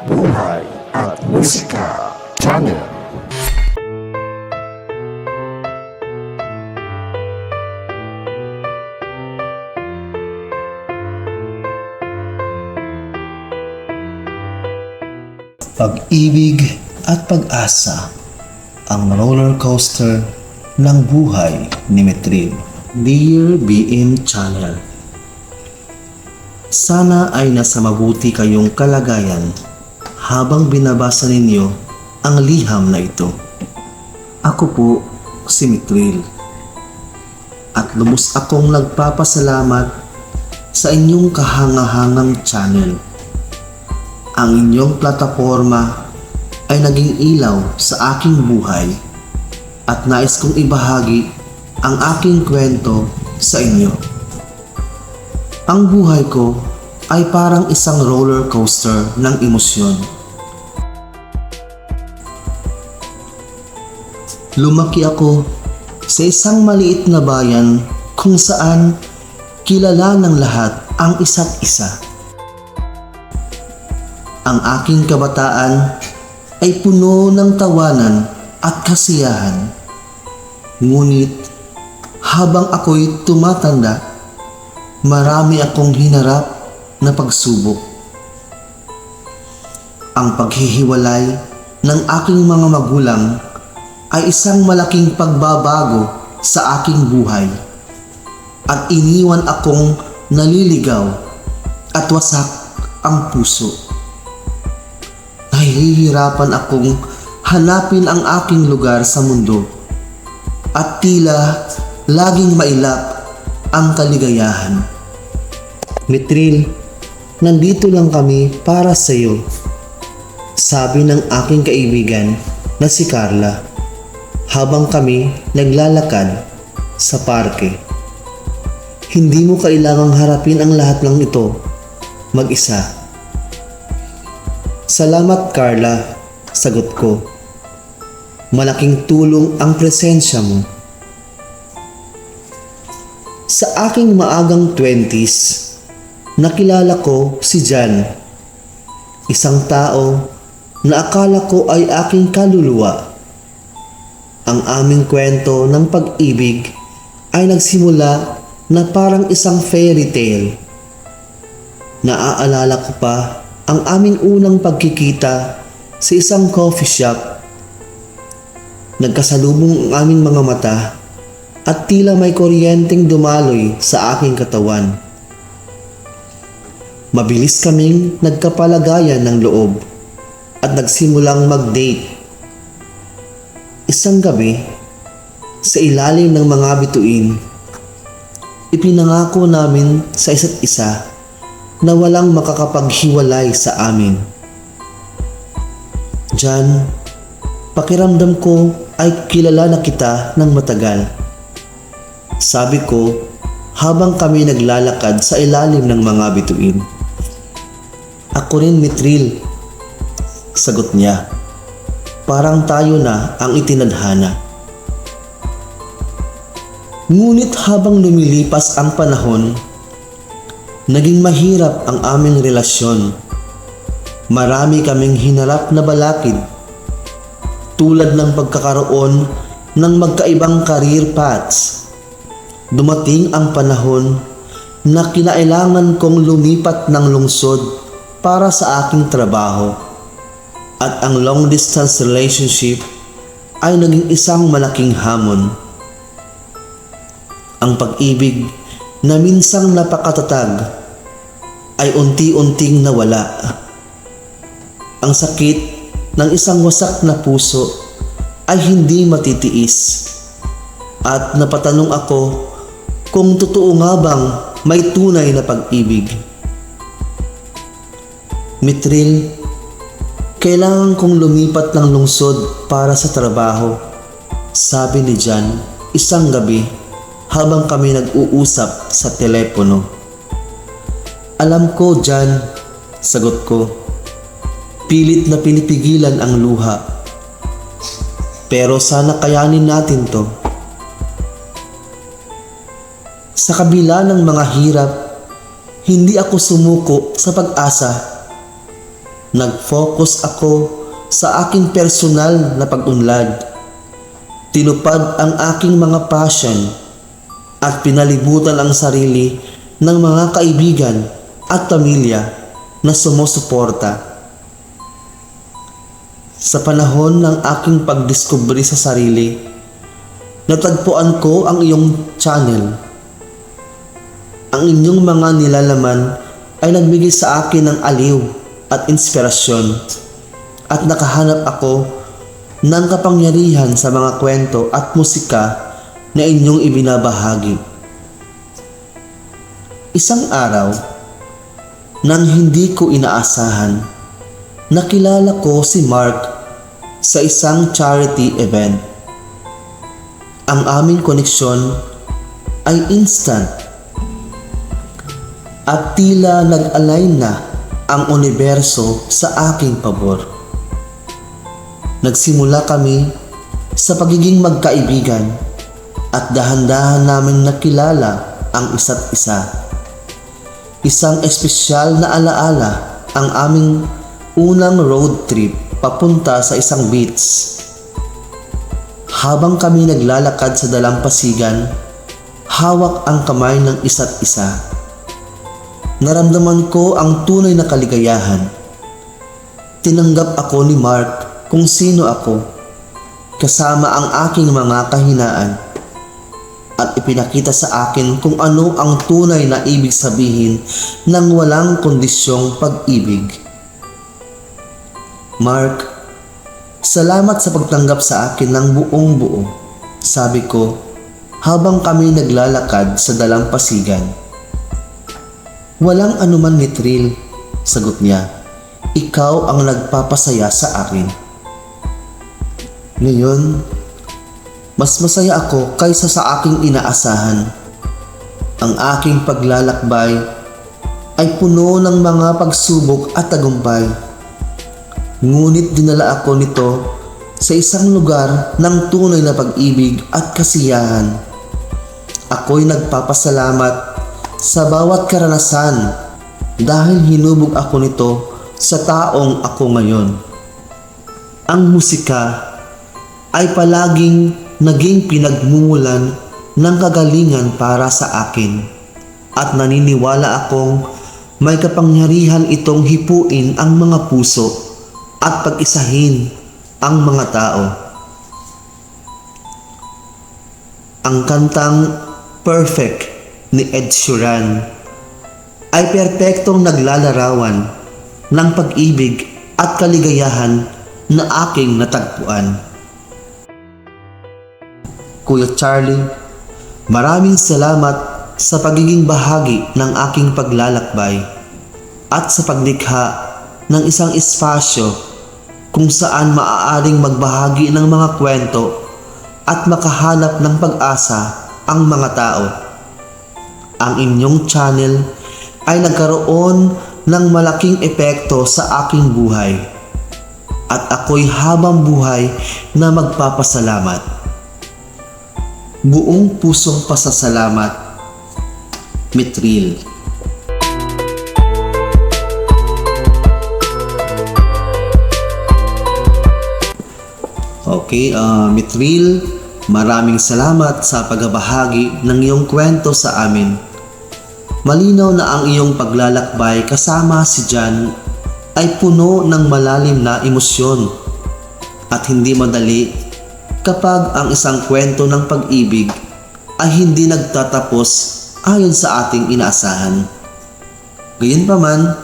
Buhay at Musika Channel pag-ibig at pag-asa ang roller coaster ng buhay ni Metrin. Dear BM Channel Sana ay nasa mabuti kayong kalagayan habang binabasa ninyo ang liham na ito. Ako po si Mitril at lubos akong nagpapasalamat sa inyong kahangahangang channel ang inyong plataforma ay naging ilaw sa aking buhay at nais kong ibahagi ang aking kwento sa inyo. Ang buhay ko ay parang isang roller coaster ng emosyon. Lumaki ako sa isang maliit na bayan kung saan kilala ng lahat ang isa't isa ang aking kabataan ay puno ng tawanan at kasiyahan. Ngunit habang ako'y tumatanda, marami akong hinarap na pagsubok. Ang paghihiwalay ng aking mga magulang ay isang malaking pagbabago sa aking buhay at iniwan akong naliligaw at wasak ang puso nahihirapan akong hanapin ang aking lugar sa mundo at tila laging mailap ang kaligayahan. Mitril, nandito lang kami para sa iyo. Sabi ng aking kaibigan na si Carla habang kami naglalakad sa parke. Hindi mo kailangang harapin ang lahat ng ito mag-isa. Salamat Carla, sagot ko. Malaking tulong ang presensya mo. Sa aking maagang 20s, nakilala ko si Jan. Isang tao na akala ko ay aking kaluluwa. Ang aming kwento ng pag-ibig ay nagsimula na parang isang fairy tale. Naaalala ko pa ang aming unang pagkikita sa isang coffee shop. Nagkasalubong ang aming mga mata at tila may kuryenteng dumaloy sa aking katawan. Mabilis kaming nagkapalagayan ng loob at nagsimulang mag-date. Isang gabi, sa ilalim ng mga bituin, ipinangako namin sa isa't isa na walang makakapaghiwalay sa amin. Jan, pakiramdam ko ay kilala na kita ng matagal. Sabi ko habang kami naglalakad sa ilalim ng mga bituin. Ako rin Mitril, sagot niya. Parang tayo na ang itinadhana. Ngunit habang lumilipas ang panahon, naging mahirap ang aming relasyon. Marami kaming hinarap na balakid tulad ng pagkakaroon ng magkaibang career paths. Dumating ang panahon na kinailangan kong lumipat ng lungsod para sa aking trabaho at ang long distance relationship ay naging isang malaking hamon. Ang pag-ibig na minsang napakatatag ay unti-unting nawala. Ang sakit ng isang wasak na puso ay hindi matitiis. At napatanong ako kung totoo nga bang may tunay na pag-ibig. Mitril, kailangan kong lumipat ng lungsod para sa trabaho. Sabi ni Jan, isang gabi habang kami nag-uusap sa telepono. Alam ko, Jan, sagot ko. Pilit na pinipigilan ang luha. Pero sana kayanin natin to. Sa kabila ng mga hirap, hindi ako sumuko sa pag-asa. Nag-focus ako sa aking personal na pag-unlad. Tinupad ang aking mga passion at pinalibutan ang sarili ng mga kaibigan at pamilya na sumusuporta. Sa panahon ng aking pagdiskubre sa sarili, natagpuan ko ang iyong channel. Ang inyong mga nilalaman ay nagbigay sa akin ng aliw at inspirasyon at nakahanap ako ng kapangyarihan sa mga kwento at musika na inyong ibinabahagi. Isang araw, nang hindi ko inaasahan, nakilala ko si Mark sa isang charity event. Ang aming koneksyon ay instant at tila nag-align na ang universo sa aking pabor. Nagsimula kami sa pagiging magkaibigan at dahan-dahan namin nakilala ang isa't isa. Isang espesyal na alaala ang aming unang road trip papunta sa isang beach. Habang kami naglalakad sa dalampasigan, hawak ang kamay ng isa't isa. Naramdaman ko ang tunay na kaligayahan. Tinanggap ako ni Mark kung sino ako, kasama ang aking mga kahinaan at ipinakita sa akin kung ano ang tunay na ibig sabihin ng walang kondisyong pag-ibig. Mark, salamat sa pagtanggap sa akin ng buong buo, sabi ko habang kami naglalakad sa dalampasigan. Walang anuman ni Trill, sagot niya. Ikaw ang nagpapasaya sa akin. Ngayon, mas masaya ako kaysa sa aking inaasahan. Ang aking paglalakbay ay puno ng mga pagsubok at tagumpay. Ngunit dinala ako nito sa isang lugar ng tunay na pag-ibig at kasiyahan. Ako'y nagpapasalamat sa bawat karanasan dahil hinubog ako nito sa taong ako ngayon. Ang musika ay palaging naging pinagmumulan ng kagalingan para sa akin at naniniwala akong may kapangyarihan itong hipuin ang mga puso at pag-isahin ang mga tao. Ang kantang Perfect ni Ed Sheeran ay perpektong naglalarawan ng pag-ibig at kaligayahan na aking natagpuan. Kuya Charlie, maraming salamat sa pagiging bahagi ng aking paglalakbay at sa paglikha ng isang espasyo kung saan maaaring magbahagi ng mga kwento at makahanap ng pag-asa ang mga tao. Ang inyong channel ay nagkaroon ng malaking epekto sa aking buhay at ako'y habang buhay na magpapasalamat. Buong pusong pasasalamat, Mitril. Okay, uh, Mitril, maraming salamat sa pagbabahagi ng iyong kwento sa amin. Malinaw na ang iyong paglalakbay kasama si Jan ay puno ng malalim na emosyon at hindi madali kapag ang isang kwento ng pag-ibig ay hindi nagtatapos ayon sa ating inaasahan. Gayunpaman,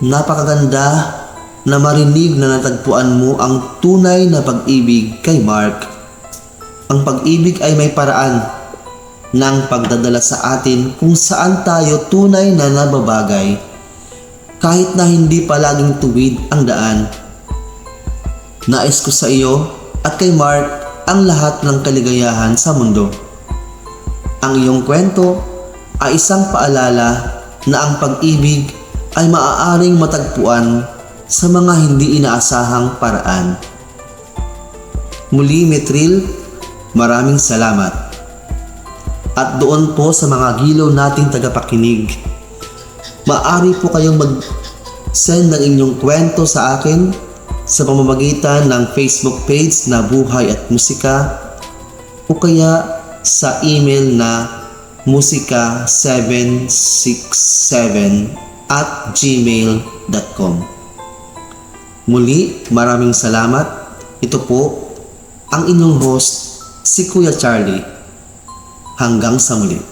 napakaganda na marinig na natagpuan mo ang tunay na pag-ibig kay Mark. Ang pag-ibig ay may paraan ng pagdadala sa atin kung saan tayo tunay na nababagay kahit na hindi palaging tuwid ang daan. Nais ko sa iyo at kay Mark ang lahat ng kaligayahan sa mundo. Ang iyong kwento ay isang paalala na ang pag-ibig ay maaaring matagpuan sa mga hindi inaasahang paraan. Muli, Metril, maraming salamat. At doon po sa mga gilaw nating tagapakinig, maaari po kayong mag Send ang inyong kwento sa akin sa pamamagitan ng Facebook page na Buhay at Musika o kaya sa email na musika767 at gmail.com Muli, maraming salamat. Ito po ang inyong host, si Kuya Charlie. Hanggang sa muli.